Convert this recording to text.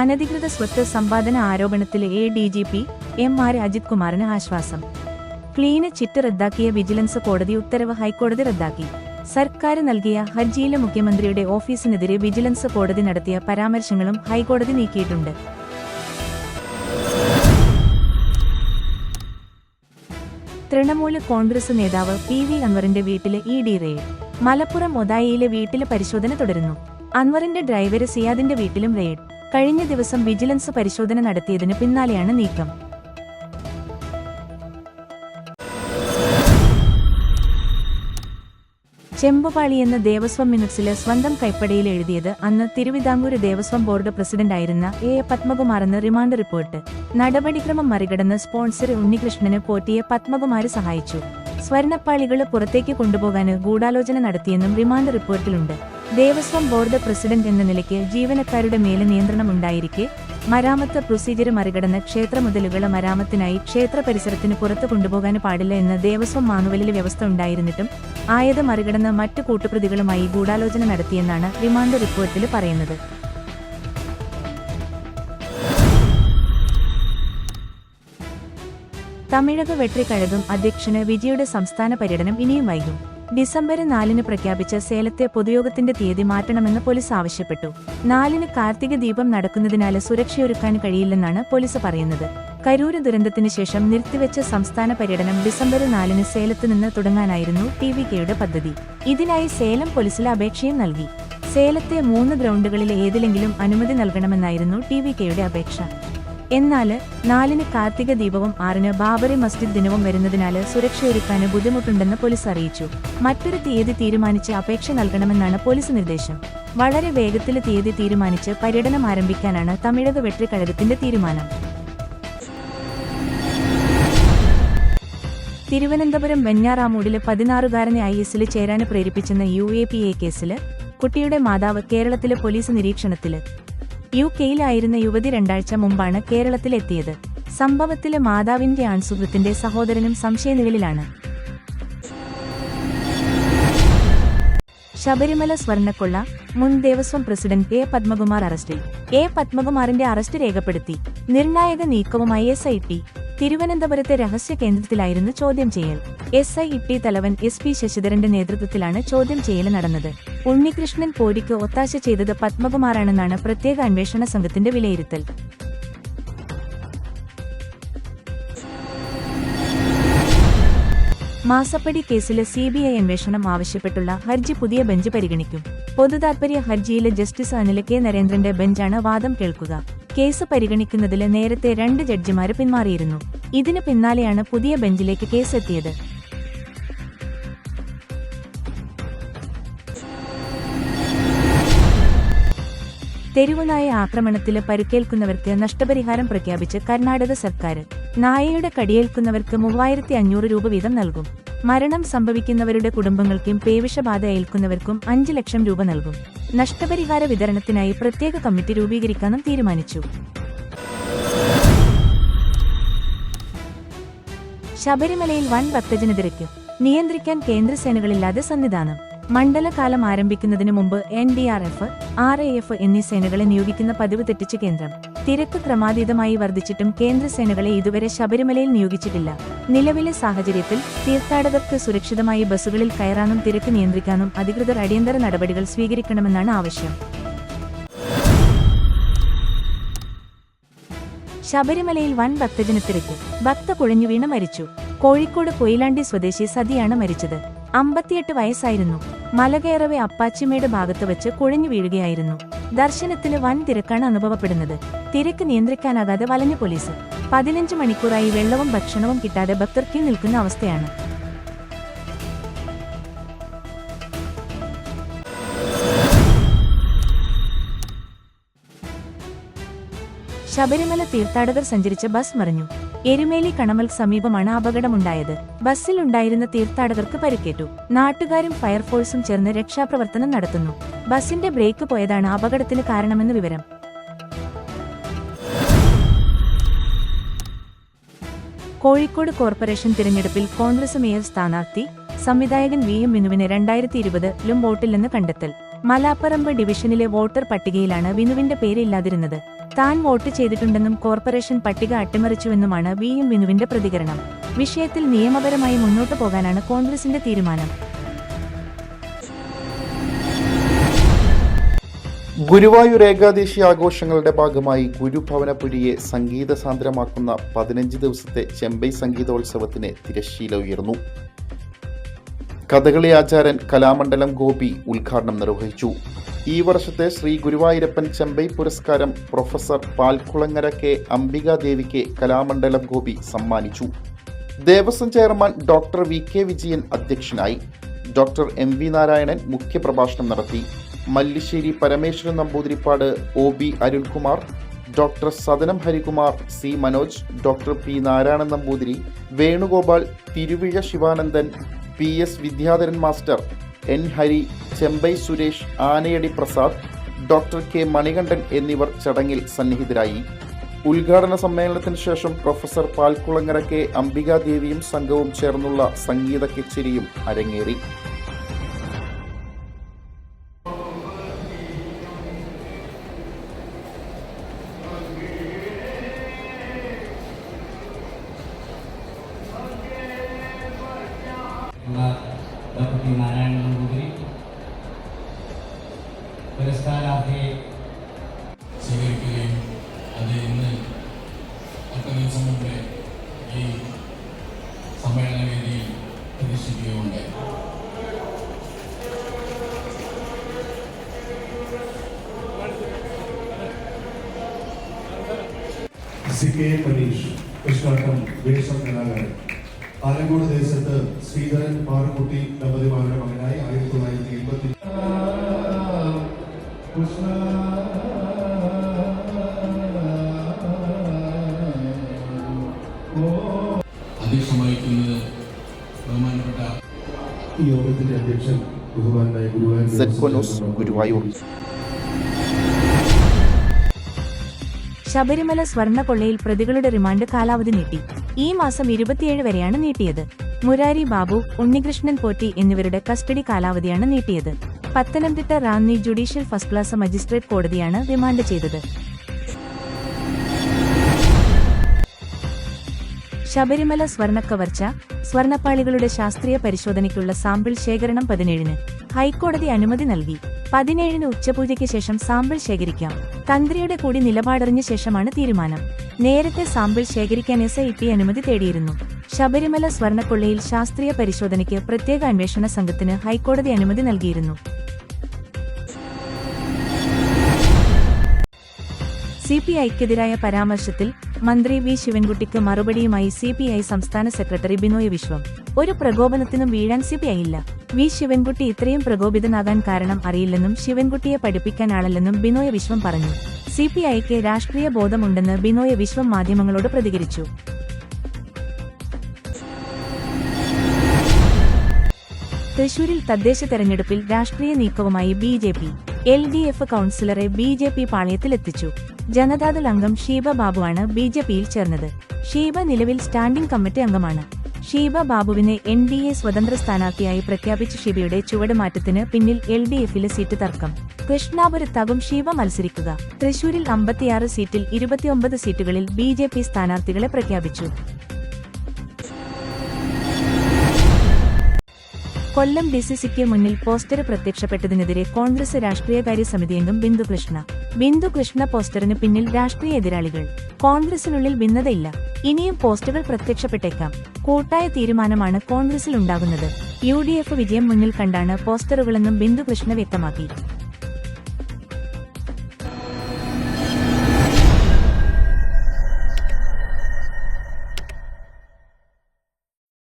അനധികൃത സ്വത്ത് സമ്പാദന ആരോപണത്തിൽ A D G P M R Ajith കുമാറിന് ആശ്വാസം. ക്ലീന് ചിറ്റ് റദ്ദാക്കിയ വിജിലൻസ് കോടതി ഉത്തരവ് ഹൈക്കോടതി റദ്ദാക്കി. സർക്കാർ നൽകിയ ഹർജിയിലെ മുഖ്യമന്ത്രിയുടെ ഓഫീസിനെതിരെ വിജിലൻസ് കോടതി നടത്തിയ പരാമർശങ്ങളും ഹൈക്കോടതി നീക്കിയിട്ടുണ്ട്. തൃണമൂൽ കോൺഗ്രസ് നേതാവ് പി വി അൻവറിന്റെ വീട്ടിലെ ഇ ഡി റെയ്ഡ് മലപ്പുറം ഒതായിയിലെ വീട്ടിലെ പരിശോധന തുടരുന്നു. അൻവറിന്റെ ഡ്രൈവര് സിയാദിന്റെ വീട്ടിലും റെയ്ഡ് കഴിഞ്ഞ ദിവസം വിജിലൻസ് പരിശോധന നടത്തിയതിന് പിന്നാലെയാണ് നീക്കം. ചെമ്പുപാളി എന്ന ദേവസ്വം മിനിറ്റ്സിൽ സ്വന്തം കൈപ്പടിയിൽ എഴുതിയത് അന്ന് തിരുവിതാംകൂർ ദേവസ്വം ബോർഡ് പ്രസിഡന്റായിരുന്ന എ. പത്മകുമാറെന്ന് റിമാൻഡ് റിപ്പോർട്ട്. നടപടിക്രമം മറികടന്ന് സ്പോൺസർ ഉണ്ണികൃഷ്ണന് പോറ്റിയെ പത്മകുമാര് സഹായിച്ചു. സ്വർണപ്പാളികൾ പുറത്തേക്ക് കൊണ്ടുപോകാന് ഗൂഢാലോചന നടത്തിയെന്നും റിമാൻഡ് റിപ്പോർട്ടിലുണ്ട്. ദേവസ്വം ബോർഡ് പ്രസിഡന്റ് എന്ന നിലയ്ക്ക് ജീവനക്കാരുടെ മേലെ നിയന്ത്രണം ഉണ്ടായിരിക്കെ മരാമത്ത് പ്രൊസീജിയർ മറികടന്ന് ക്ഷേത്ര മുതലുകളെ മരാമത്തിനായി ക്ഷേത്ര പരിസരത്തിന് പുറത്തു കൊണ്ടുപോകാൻ പാടില്ല എന്ന് ദേവസ്വം മാനുവലിൽ വ്യവസ്ഥ ഉണ്ടായിരുന്നിട്ടും ആയത് മറികടന്ന് മറ്റു കൂട്ടുപ്രതികളുമായി ഗൂഢാലോചന നടത്തിയെന്നാണ് റിമാൻഡ് റിപ്പോർട്ടിൽ പറയുന്നത്. തമിഴക വെട്രിക്കഴകം അധ്യക്ഷന് വിജയുടെ സംസ്ഥാന പര്യടനം ഇനിയും വൈകും. ഡിസംബർ നാലിന് പ്രഖ്യാപിച്ച സേലത്തെ പൊതുയോഗത്തിന്റെ തീയതി മാറ്റണമെന്ന് പോലീസ് ആവശ്യപ്പെട്ടു. നാലിന് കാർത്തിക ദീപം നടക്കുന്നതിനാൽ സുരക്ഷയൊരുക്കാൻ കഴിയില്ലെന്നാണ് പോലീസ് പറയുന്നത്. കരൂര് ദുരന്തത്തിന് ശേഷം നിർത്തിവെച്ച സംസ്ഥാന പര്യടനം ഡിസംബർ നാലിന് സേലത്ത് നിന്ന് തുടങ്ങാനായിരുന്നു ടി വി കെയുടെ പദ്ധതി. ഇതിനായി സേലം പോലീസിൽ അപേക്ഷയും നൽകി. സേലത്തെ മൂന്ന് ഗ്രൗണ്ടുകളിലെ ഏതിലെങ്കിലും അനുമതി നൽകണമെന്നായിരുന്നു ടി വി കെയുടെ അപേക്ഷ. എന്നാൽ നാലിന് കാർത്തിക ദീപവും ആറിന് ബാബറി മസ്ജിദ് ദിനവും വരുന്നതിനാല് സുരക്ഷയൊരുക്കാൻ ബുദ്ധിമുട്ടുണ്ടെന്ന് പോലീസ് അറിയിച്ചു. മറ്റൊരു തീയതി തീരുമാനിച്ച് അപേക്ഷ നൽകണമെന്നാണ് പോലീസ് നിർദ്ദേശം. വളരെ വേഗത്തിൽ തീയതി തീരുമാനിച്ച് പര്യടനം ആരംഭിക്കാനാണ് തമിഴക വെട്ടിക്കഴകത്തിന്റെ തീരുമാനം. തിരുവനന്തപുരം വെഞ്ഞാറാമൂടിൽ പതിനാറുകാരനെ ഐ എസിൽ ചേരാന് പ്രേരിപ്പിച്ചെന്ന യു എ പി എ കേസിൽ കുട്ടിയുടെ മാതാവ് കേരളത്തിലെ പോലീസ് നിരീക്ഷണത്തിൽ യു കെയിലായിരുന്ന യുവതി രണ്ടാഴ്ച മുമ്പാണ് കേരളത്തിലെത്തിയത്. സംഭവത്തിലെ മാതാവിന്റെ ആൺസുഹൃത്തിന്റെ സഹോദരനും സംശയനിഴലിലാണ്. ശബരിമല സ്വർണക്കൊള്ള മുൻ ദേവസ്വം പ്രസിഡന്റ് എ. പത്മകുമാർ അറസ്റ്റിൽ. എ. പത്മകുമാറിന്റെ അറസ്റ്റ് രേഖപ്പെടുത്തി. നിർണായക നീക്കവുമായി എസ്. തിരുവനന്തപുരത്തെ രഹസ്യ കേന്ദ്രത്തിലായിരുന്നു ചോദ്യം ചെയ്യൽ. എസ് ഐ ഇട്ടി തലവൻ എസ് പി ശശിധരന്റെ നേതൃത്വത്തിലാണ് ചോദ്യം ചെയ്യൽ നടന്നത്. ഉണ്ണികൃഷ്ണൻ പോരിക്ക് ഒത്താശ ചെയ്തത് പത്മകുമാറാണെന്നാണ് പ്രത്യേക അന്വേഷണ സംഘത്തിന്റെ വിലയിരുത്തൽ. മാസപ്പടി കേസിലെ സി ബി ഐ അന്വേഷണം ആവശ്യപ്പെട്ടുള്ള ഹർജി പുതിയ ബെഞ്ച് പരിഗണിക്കും. പൊതുതാൽപര്യ ഹർജിയിലെ ജസ്റ്റിസ് അനിൽ കെ നരേന്ദ്രന്റെ ബെഞ്ചാണ് വാദം കേൾക്കുക. കേസ് പരിഗണിക്കുന്നതിൽ നേരത്തെ രണ്ട് ജഡ്ജിമാര് പിന്മാറിയിരുന്നു. ഇതിന് പിന്നാലെയാണ് പുതിയ ബെഞ്ചിലേക്ക് കേസ് എത്തിയത് തെരുവുനായ ആക്രമണത്തിൽ പരുക്കേൽക്കുന്നവർക്ക് നഷ്ടപരിഹാരം പ്രഖ്യാപിച്ച് കർണാടക സർക്കാർ നായയുടെ കടിയേൽക്കുന്നവർക്ക് മൂവായിരത്തി അഞ്ഞൂറ് രൂപ വീതം നൽകും. മരണം സംഭവിക്കുന്നവരുടെ കുടുംബങ്ങൾക്കും പേവിഷബാധ ഏൽക്കുന്നവർക്കും അഞ്ച് ലക്ഷം രൂപ നൽകും. നഷ്ടപരിഹാര വിതരണത്തിനായി പ്രത്യേക കമ്മിറ്റി രൂപീകരിക്കാനും തീരുമാനിച്ചു. ശബരിമലയിൽ വൻ ഭക്തജന തിരക്ക്. നിയന്ത്രിക്കാൻ കേന്ദ്രസേനകളില്ലാതെ സന്നിധാനം. മണ്ഡലകാലം ആരംഭിക്കുന്നതിന് മുമ്പ് N D R F R A F എന്നീ സേനകളെ നിയോഗിക്കുന്ന പതിവ് തെറ്റിച്ച് കേന്ദ്രം. തിരക്ക് ക്രമാതീതമായി വർദ്ധിച്ചിട്ടും കേന്ദ്രസേനകളെ ഇതുവരെ ശബരിമലയിൽ നിയോഗിച്ചിട്ടില്ല. നിലവിലെ സാഹചര്യത്തിൽ തീർത്ഥാടകർക്ക് സുരക്ഷിതമായി ബസ്സുകളിൽ കയറാനും തിരക്ക് നിയന്ത്രിക്കാനും അധികൃതർ അടിയന്തര നടപടികൾ സ്വീകരിക്കണമെന്നാണ് ആവശ്യം. ശബരിമലയിൽ വൻ ഭക്തജനത്തിരക്ക് ഭക്ത കുഴഞ്ഞു വീണ് മരിച്ചു. കോഴിക്കോട് കൊയിലാണ്ടി സ്വദേശി സതിയാണ് മരിച്ചത്. അമ്പത്തിയെട്ട് വയസ്സായിരുന്നു. മലകയറവെ അപ്പാച്ചിമേട് ഭാഗത്ത് വെച്ച് കുഴഞ്ഞു വീഴുകയായിരുന്നു. ദർശനത്തിന് വൻ തിരക്കാണ് അനുഭവപ്പെടുന്നത്. തിരക്ക് നിയന്ത്രിക്കാനാകാതെ വലഞ്ഞ പോലീസ്. പതിനഞ്ച് മണിക്കൂറായി വെള്ളവും ഭക്ഷണവും കിട്ടാതെ ഭക്തർ ക്യൂ നിൽക്കുന്ന അവസ്ഥയാണ്. ശബരിമല തീർത്ഥാടകർ സഞ്ചരിച്ച ബസ് മറിഞ്ഞു. എരുമേലി കണമൽ സമീപമാണ് അപകടമുണ്ടായത്. ബസ്സിലുണ്ടായിരുന്ന തീർത്ഥാടകർക്ക് പരിക്കേറ്റു. നാട്ടുകാരും ഫയർഫോഴ്സും ചേർന്ന് രക്ഷാപ്രവർത്തനം നടത്തുന്നു. ബസിന്റെ ബ്രേക്ക് പോയതാണ് അപകടത്തിന് കാരണമെന്ന് വിവരം. കോഴിക്കോട് കോർപ്പറേഷൻ തിരഞ്ഞെടുപ്പിൽ കോൺഗ്രസ് മേയർ സ്ഥാനാർത്ഥി സംവിധായകൻ വി എം വിനുവിന് രണ്ടായിരത്തി ഇരുപതിലും വോട്ടില്ലെന്ന് കണ്ടെത്തൽ. മലാപ്പറമ്പ് ഡിവിഷനിലെ വോട്ടർ പട്ടികയിലാണ് വിനുവിന്റെ പേര് ഇല്ലാതിരുന്നത്. താൻ വോട്ട് ചെയ്തിട്ടുണ്ടെന്നും കോർപ്പറേഷൻ പട്ടിക അട്ടിമറിച്ചുവെന്നുമാണ് വി എം വിനുവിന്റെ പ്രതികരണം. വിഷയത്തിൽ നിയമപരമായി മുന്നോട്ടു പോകാനാണ് കോൺഗ്രസിന്റെ തീരുമാനം. ഗുരുവായൂർ ഏകാദശി ആഘോഷങ്ങളുടെ ഭാഗമായി ഗുരുഭവനപുരിയെ സംഗീത സാന്ദ്രമാക്കുന്ന പതിനഞ്ച് ദിവസത്തെ ചെമ്പൈ സംഗീതോത്സവത്തിന് തിരശ്ശീല ഉയർന്നു. കഥകളി ആചാര്യൻ കലാമണ്ഡലം ഗോപി ഉദ്ഘാടനം നിർവഹിച്ചു. ഈ വർഷത്തെ ശ്രീ ഗുരുവായൂരപ്പൻ ചെമ്പൈ പുരസ്കാരം പ്രൊഫസർ പാൽക്കുളങ്ങര കെ. അംബികാദേവിക്ക് കലാമണ്ഡലം ഗോപി സമ്മാനിച്ചു. Devaswom chairman doctor V. K. Vijayan അധ്യക്ഷനായി. Doctor M. വി. നാരായണൻ മുഖ്യപ്രഭാഷണം നടത്തി. Mallissery Parameswaran Namboodiripad O. B. Arunkumar doctor Sadanam Harikumar C. Manoj doctor P. Narayanan Namboothiri Venugopal Thiruvizha Sivanandan P S Vidyadharan master N Hari Chembai Suresh Anayadi Prasad doctor K Manikandan എന്നിവർ ചടങ്ങിൽ സന്നിഹിതരായി. ഉദ്ഘാടന സമ്മേളനത്തിന് ശേഷം professor Palkulangara K അംബികാദേവിയും സംഘവും ചേർന്നുള്ള സംഗീത കച്ചേരിയും അരങ്ങേറി. C K Manish Krishnattam വേഷം കലാകാരൻ ആലങ്കോട് ദേശത്ത് ശ്രീധരൻ പാറക്കുട്ടി ദമ്പതിമാരുടെ മകനായി ആയിരത്തി തൊള്ളായിരത്തി എൺപത്തി അധ്യക്ഷം വഹിക്കുന്നത് ബഹുമാനപ്പെട്ട ഈ യോഗത്തിന്റെ അധ്യക്ഷൻ ബഹുമാനായ ഗുരുവായൂർ ശബരിമല സ്വർണക്കൊള്ളയിൽ പ്രതികളുടെ റിമാൻഡ് കാലാവധി നീട്ടി. ഈ മാസം ഇരുപത്തിയേഴ് വരെയാണ് നീട്ടിയത്. മുരാരി ബാബു ഉണ്ണികൃഷ്ണൻ പോറ്റി എന്നിവരുടെ കസ്റ്റഡി കാലാവധിയാണ് നീട്ടിയത്. Pathanamthitta Ranni judicial first class magistrate കോടതിയാണ് റിമാൻഡ് ചെയ്തത്. ശബരിമല സ്വർണക്കവർച്ച സ്വർണപ്പാളികളുടെ ശാസ്ത്രീയ പരിശോധനയ്ക്കുള്ള സാമ്പിൾ ശേഖരണം പതിനേഴിന് ഹൈക്കോടതി അനുമതി നൽകി. പതിനേഴിന് ഉച്ചപൂജയ്ക്ക് ശേഷം സാമ്പിൾ ശേഖരിക്കാം. തന്ത്രിയുടെ കൂടി നിലപാടറിഞ്ഞ ശേഷമാണ് തീരുമാനം. നേരത്തെ സാമ്പിൾ ശേഖരിക്കാൻ എസ് ഐ ടി അനുമതി തേടിയിരുന്നു. ശബരിമല സ്വർണക്കൊള്ളയിൽ ശാസ്ത്രീയ പരിശോധനയ്ക്ക് പ്രത്യേക അന്വേഷണ സംഘത്തിന് ഹൈക്കോടതി അനുമതി നൽകിയിരുന്നു. സി പി ഐക്കെതിരായ പരാമർശത്തിൽ മന്ത്രി വി ശിവൻകുട്ടിക്ക് മറുപടിയുമായി സി പി ഐ സംസ്ഥാന സെക്രട്ടറി ബിനോയ് വിശ്വം. ഒരു പ്രകോപനത്തിനും വീഴാൻ സി പി ഐ ഇല്ല. വി ശിവൻകുട്ടി ഇത്രയും പ്രകോപിതനാകാൻ കാരണം അറിയില്ലെന്നും ശിവൻകുട്ടിയെ പഠിപ്പിക്കാൻ ആളല്ലെന്നും ബിനോയ് വിശ്വം പറഞ്ഞു. സി പി ഐക്ക് രാഷ്ട്രീയ ബോധമുണ്ടെന്ന് ബിനോയ് വിശ്വം മാധ്യമങ്ങളോട് പ്രതികരിച്ചു. തൃശൂരിൽ തദ്ദേശ തെരഞ്ഞെടുപ്പിൽ രാഷ്ട്രീയ നീക്കവുമായി B J P. L D F കൌൺസിലറെ B J P പാളയത്തിലെത്തിച്ചു. ജനതാദൾ അംഗം ഷീബ ബാബുവാണ് ബി ജെ പിയിൽ ചേർന്നത്. ഷീബ നിലവിൽ സ്റ്റാൻഡിംഗ് കമ്മിറ്റി അംഗമാണ്. ഷീബ ബാബുവിനെ എൻ ഡി എ സ്വതന്ത്ര സ്ഥാനാർത്ഥിയായി പ്രഖ്യാപിച്ച ഷീബയുടെ ചുവടുമാറ്റത്തിന് പിന്നിൽ എൽ ഡി എഫിലെ സീറ്റ് തർക്കം. കൃഷ്ണാപുരത്താകും ഷീബ മത്സരിക്കുക. തൃശൂരിൽ അമ്പത്തിയാറ് സീറ്റിൽ ഇരുപത്തിയൊമ്പത് സീറ്റുകളിൽ ബി ജെ പി സ്ഥാനാർത്ഥികളെ പ്രഖ്യാപിച്ചു. കൊല്ലം ഡിസിസിക്ക് മുന്നിൽ പോസ്റ്റർ പ്രത്യക്ഷപ്പെട്ടതിനെതിരെ കോൺഗ്രസ് രാഷ്ട്രീയകാര്യ സമിതി അംഗം ബിന്ദുകൃഷ്ണ ബിന്ദു കൃഷ്ണ പോസ്റ്ററിന് പിന്നിൽ രാഷ്ട്രീയ എതിരാളികൾ. കോൺഗ്രസിനുള്ളിൽ ഭിന്നതയില്ല. ഇനിയും പോസ്റ്ററുകൾ പ്രത്യക്ഷപ്പെട്ടേക്കാം. കൂട്ടായ തീരുമാനമാണ് കോൺഗ്രസിൽ ഉണ്ടാകുന്നത് യു ഡി എഫ് വിജയം മുന്നിൽ കണ്ടാണ് പോസ്റ്ററുകളെന്നും ബിന്ദുകൃഷ്ണ വ്യക്തമാക്കി.